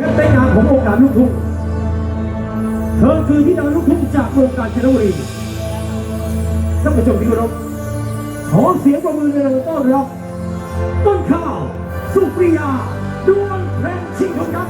นัเต้นงานของวงการลูกทุ่ง เธอคือพี่ดาวลูกทุ่งจากวงการเชนบุรีท่านผู้ชมที่เคารพขอเสียงประมือในต้อนรับต้นข้าว สุปริยาดวงแพรงชิงทองครับ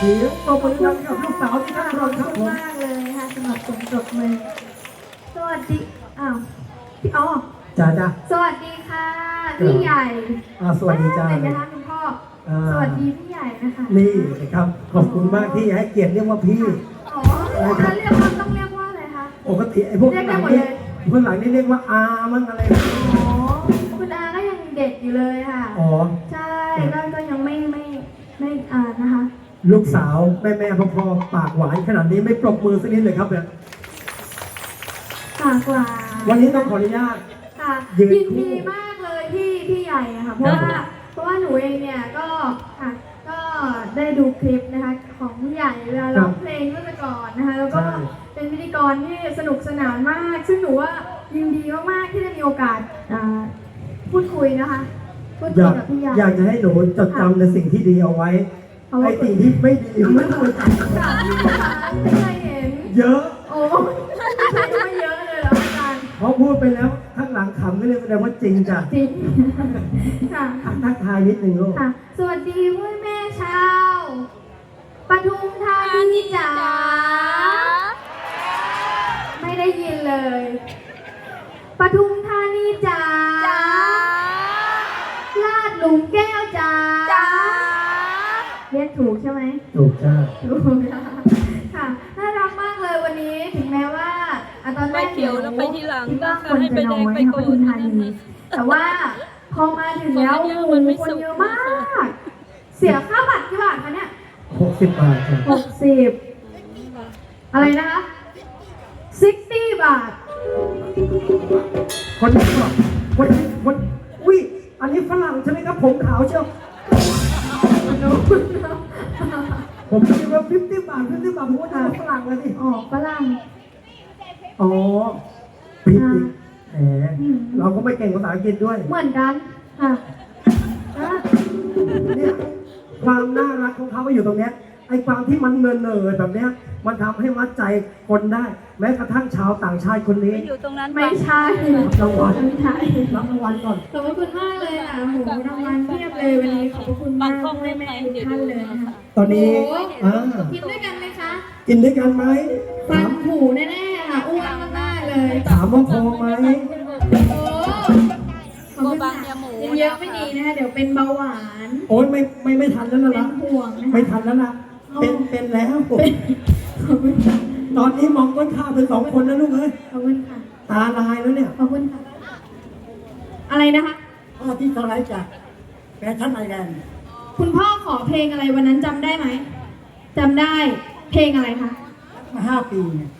บมือดังกับลูกสาวที่น่ารักครับผม มากเลยค่ะสำหรับผมจบมือสวัสดี อ้าวพี่อ๋อจ้าจ้า สวัสดีค่ะ พี่ใหญ่อ่าสวัสดีจ้าเป็นนะคะคุณพ่อ อ่า สวัสดีพี่ใหญ่นะคะนี่นะครับ ขอบคุณมากที่ให้เกียรติเรียกว่าพี่ อ๋อแล้วเรียกว่าต้องเรียกว่าอะไรคะ ปกติไอ้พวกเรียกหได้ลังหมดนี่เลยพวกหลังนี่เรียกว่าอามั่งอะไร อ๋อคุณอาก็ยังเด็กอยู่เลยค่ะ อ๋อ ใช่ก็ก็ยังไม่ไม่ไม่อ่านะคะ ลูกสาวแม่แม่พ่อพ่อปากหวานขนาดนี้ไม่ปรบมือสักนิดเลยครับเนี่ยฝากกว่าวันนี้ต้องขออนุญาต ค่ะยืนยินคู่ ดีมากเลยที่พี่ใหญ่อะค่ะเพราะว่าเพราะว่าหนูเองเนี่ยก็ค่ะก็ได้ดูคลิปนะคะของพี่ใหญ่เวลาร้องเพลงเมื่อแต่ก่อนนะคะแล้วก็เป็นพิธีกรที่สนุกสนานมาก ซึ่งหนูว่ายินดีมากๆที่ได้มีโอกาสอ่าพูดคุยนะคะพูดอคุยยากกับพี่ใหญ่อยากจะให้หนูจดจำในสิ่งที่ดีเอาไว้เอา ไว้ไอ้สิ่งที่ไม่ดีไม่ควรทค่ะไม่เคยเห็นำเยอะ โอ้ใช่ไม่เยอะเลยเหรออาจารย์เพราะพูดไปแล้วข้างหลังขำก็เลยแสดงว่าจริงจ้ะจริงค่ะทักทักทายนิดนึงลูกค่ะ สวัสดีพ่อแม่ชาวปทุมธานีจ๋าไม่ได้ยินเลยปทุมธานีจ๋าลาดหลุมแก้วจ๋า เรียกถูกใช่ไหมถูกจ้าถูกค่ะค่ะน่ารักมากเลยวันนี้ถึงแม้ว่าอะตอนแรกไปเขียวแล้วไปทีหลังคิดว่าก็คนให้จะไปน้แดองยไปนะก่ปอนทุมธานีแต่ว่าพอมาถึงแล้วโอ้โหคนเยอะมาก เสียค่าบัตรกี่บาทคะเนี่ยหกสิบบาทจ้ะหกสิบอะไรนะคะซิกตี้บาทคนนี้ก็คนนี้คนอุ้ยอันนี้ฝรั่งใช่ไหมครับผมขาวเชียว ผมคิดว่าฟิฟตี้บาทฟิฟตี้บาทผมว่าจะเป็นฝรั่งเลยดิอ๋อฝรั่งอ๋อผิดอีกแหมอืมเราก็ไม่เก่งภาษาอังกฤษด้วย เหมือนกันค่ะอะเนี่ยความน่ารักของเขาก็อยู่ตรงเนี้ย ไอ้ความที่มันเนินเนินๆแบบเนี้ย มันทำให้มัดใจคนได้ แม้กระทั่งชาวต่างชาติคนนี้ไปอยู่ตรงนั้นไม่ใช่รับรางวัลไม่ใช่รับรางวัลก่อนขอบพระคุณมากเลยอะโอ้โหรางวัลเพียบเลยวันนี้ขอบพระคุณมากแม่แม่ๆทุกท่านเลยนะคะตอนนี้โอ้โหอ่ากินด้วยกันไหมคะ กินด้วยกันไหมฟัถานมผูแน่ๆค่ะอ้วนมากๆเลย ถามว่าพอไหมโอ้ขอบคุณค่ะเยอะๆไม่ดีนะคะเดี๋ยวเป็นเบาหวาน โอ๊ยไม่ไม่ไม่ทันแล้วนะเป็นละห่วงนะคะไม่ทันแล้วนะ เป็นเป็นแล้ว ขอบคุณค่ะตอนนี้มองต้นข้าวเป็นสองคนแล้วลูกเอ้ยขอบคุณค่ะตาลายแล้วเนี่ยขอบคุณค่ะ อะไรนะคะพ่อที่สไลด์จากแฟชั่นไอแลนด์คุณพ่อขอเพลงอะไรวันนั้นจำได้ไหมจำได้เพลงอะไรคะ มาห้าปีเนี่ย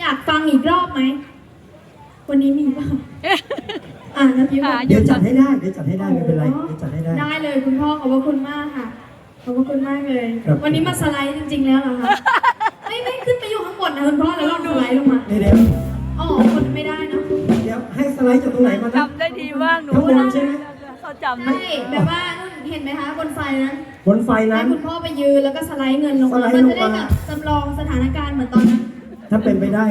อยากฟังอีกรอบไหม วันนี้มีป่ะอ่าน้ำยิ้มค่ะเดี๋ยวจัดให้ได้ เดี๋ยวจัดให้ได้ไม่เป็นไร เดี๋ยวจัดให้ได้ ได้เลยคุณพ่อขอบพระคุณมากค่ะ ขอบพระคุณมากเลย ครับ วันนี้มาสไลด์จริง ๆ แล้วเหรอคะ ไม่ไม่ขึ้นไปอยู่ข้างบนนะคุณพ่อแล้วลองสไลด์ลงมา เดี๋ยวเดี๋ยวอ๋อคนไม่ได้นะเดี๋ยวให้สไลด์จากตรงไหนมานะ จำได้ดีมากหนูข้างบนใช่ไหม เขาจำใช่ได้แบบว่านู่นเห็นไหมคะบนไฟนั้นบนไฟให้นั้น คุณพ่อไปยืนแล้วก็สไลด์เงินลงสมาไลด์มันลจะงได้มา แบบจำลองสถานการณ์เหมือนตอนนั้นถ้าเป็นไปได้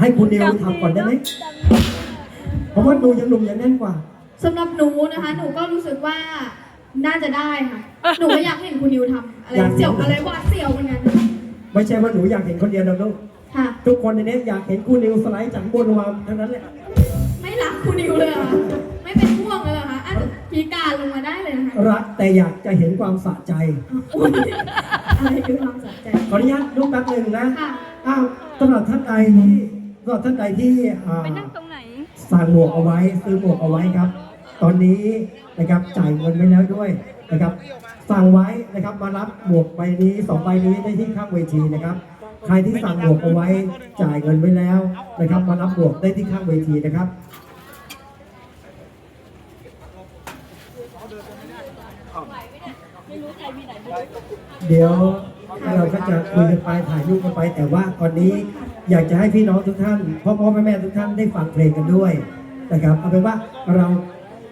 ให้คุณนิวทำก่อนได้ไหมเพราะว่าดูยังหนุ่มยังแน่นกว่า สำหรับหนูนะคะ หนูก็รู้สึกว่า น่าจะได้ค่ะ หนูก็อยากเห็นคุณนิวทำอะไรอยากเห็น เสี่ยวอะไรหวาดเสี่ยวเหมือนกันไม่ใช่ว่าหนูอยากเห็นคนเดียวนะลูกค่ะ ทุกคนในนี้อยากเห็นคุณนิวสไลด์จากข้างบนลงมาทั้งนั้นแหละไม่รักคุณนิวเลยเหรอคะไม่เป็นห่วงเลยเหรอคะอาจจะพิการลงมาได้เลยนะคะรักแต่อยากจะเห็นความสะใจ อุ๊ยอะไรคือความสนใจ ขออนุญาตลูกแป๊บหนึ่งนะ ค่ะ อ้าวสำหรับท่านใดที่สำหรับท่านใดที่อ่าไปนั่งตรงไหน สั่งหมวกเอาไว้ซื้อหมวกเอาไว้ครับ ตอนนี้นะครับจ่ายเงินไปแล้วด้วยนะครับสั่งไว้นะครับมารับหมวกใบนี้สองใบนี้ได้ที่ข้างเวทีนะครับ ใครที่สั่งหมวกเอาไว้จ่ายเงินไว้แล้วนะครับ มารับหมวกได้ที่ข้างเวทีนะครับเดี๋ยวเราก็จะคุยกันไปถ่ายรูปกันไป แต่ว่าตอนนี้อยากจะให้พี่น้องทุกท่านพ่อพ่อแม่แม่ทุกท่านได้ฟังเพลงกันด้วยนะครับเอาเป็นว่าเรา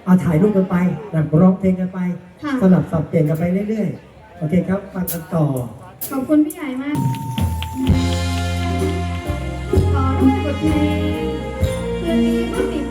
เอาถ่ายรูปกันไปแบบร้องเพลงกันไป ค่ะ สลับสับเปลี่ยนกันไปเรื่อยๆ โอเคครับฟังกันต่อ ขอบคุณพี่ใหญ่มากขอด้วยบทเพลงคืนนี้ก็ติด